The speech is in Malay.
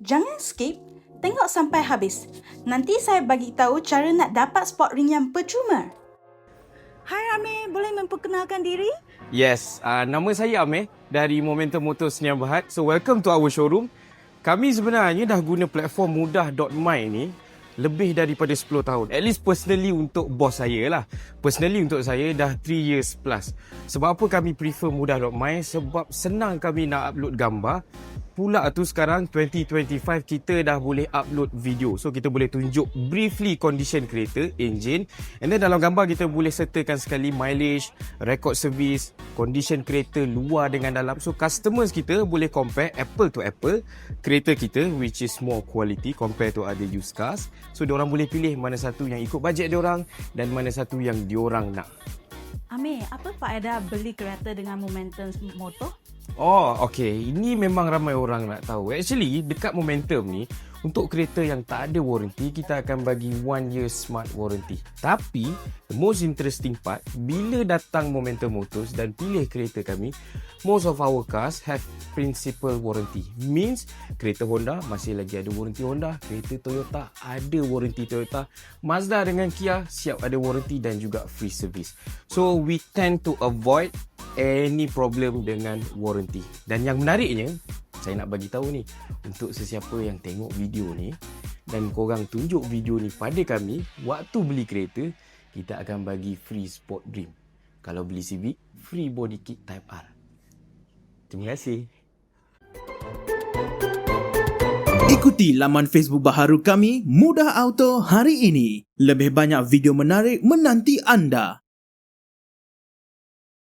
Jangan skip, tengok sampai habis. Nanti saya bagi tahu cara nak dapat spot ring yang percuma. Hai Amir, boleh memperkenalkan diri? Yes, uh, nama saya Amir dari Momentum Motors Sdn Berhad. So welcome to our showroom. Kami sebenarnya dah guna platform mudah.my ni lebih daripada 10 tahun. At least personally untuk bos saya lah. Personally untuk saya dah 3 years plus. Sebab apa kami prefer mudah.my? Sebab senang kami nak upload gambar. Pula tu sekarang 2025 kita dah boleh upload video. So kita boleh tunjuk briefly condition kereta, engine. And then dalam gambar kita boleh sertakan sekali mileage, record service, condition kereta luar dengan dalam. So customers kita boleh compare apple to apple kereta kita which is more quality compare to other used cars. So diorang boleh pilih mana satu yang ikut bajet diorang dan mana satu yang diorang nak. Amir, apa faedah beli kereta dengan momentum motor? Oh, okay. Ini memang ramai orang nak tahu. Actually, dekat Momentum ni, untuk kereta yang tak ada warranty, kita akan bagi one year smart warranty. Tapi, the most interesting part, bila datang Momentum Motors dan pilih kereta kami, most of our cars have principal warranty. Means, kereta Honda masih lagi ada warranty Honda, kereta Toyota ada warranty Toyota, Mazda dengan Kia siap ada warranty dan juga free service. So, we tend to avoid any problem dengan warranty. Dan yang menariknya, saya nak bagi tahu ni untuk sesiapa yang tengok video ni dan korang tunjuk video ni pada kami waktu beli kereta, kita akan bagi free sport dream. Kalau beli Civic, free body kit Type R. Terima kasih. Ikuti laman Facebook baharu kami Mudah Auto hari ini. Lebih banyak video menarik menanti anda.